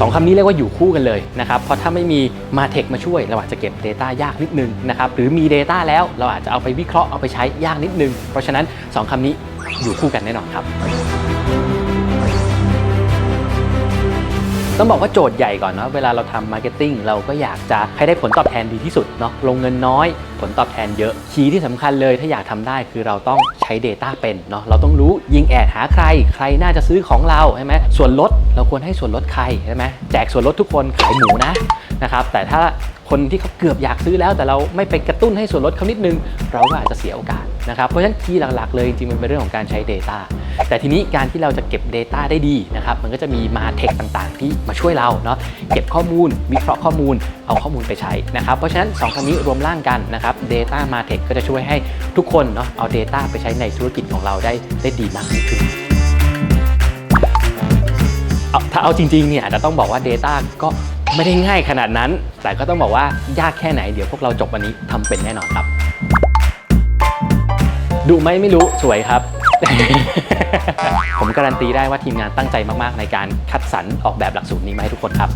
สองคำนี้เรียกว่าอยู่คู่กันเลยนะครับ เพราะถ้าไม่มีมาเทคมาช่วย เราอาจจะเก็บ Data ยากนิดนึงนะครับ หรือมี Data แล้วเราอาจจะเอาไปวิเคราะห์เอาไปใช้ยากนิดนึง เพราะฉะนั้น 2คำนี้อยู่คู่กันแน่นอนครับ ต้องบอกว่าโจทย์ใหญ่ก่อนเนาะเวลาเราทำมาร์เก็ตติ้งเราก็อยากจะให้ได้ผลตอบแทนดีที่สุดเนาะลงเงินน้อย ผลตอบแทนเยอะคีย์ที่สำคัญเลยถ้าอยากทำได้คือเราต้องใช้ Data เป็นเนาะเราต้องรู้ยิงแอดหาใคร ใครน่าจะซื้อของเราใช่ไหมส่วนลดเราควรให้ส่วนลดใครใช่ไหมแจกส่วนลดทุกคนขายหมูนะ นะครับแต่ถ้าคนที่เขาเกือบอยากซื้อแล้ว แต่เราไม่ไปกระตุ้นให้ส่วนลดเขานิดนึง เราก็อาจจะเสียโอกาสนะครับเพราะฉะนั้นคีย์หลักๆเลยจริงๆมันเป็นเรื่องของการใช้ Data แต่ทีนี้การที่เราจะเก็บ Data ได้ดีนะครับมันก็จะมีมาเทคต่างๆ ที่มาช่วยเราเนาะเก็บข้อมูล วิเคราะห์ข้อมูล เอาข้อมูลไปใช้นะครับเพราะฉะนั้น2คำนี้รวมร่างกันนะครับ Data m a t e c h ก็จะช่วยให้ทุกคนเนาะเอา Data ไปใช้ในธุรกิจของเราได้ได้ดีมากยิ่งขึ้นถ้าเอาจริงๆเนี่ยจจะต้องบอกว่า Data ก็ ไม่ได้ง่ายขนาดนั้น แต่ก็ต้องบอกว่ายากแค่ไหนเดี๋ยวพวกเราจบวันนี้ทำเป็นแน่นอนครับดูไหมไม่รู้สวยครับ ผมการันตีได้ว่าทีมงานตั้งใจมาก ๆ ในการคัดสรรออกแบบหลักสูตรนี้มาให้ทุกคนครับ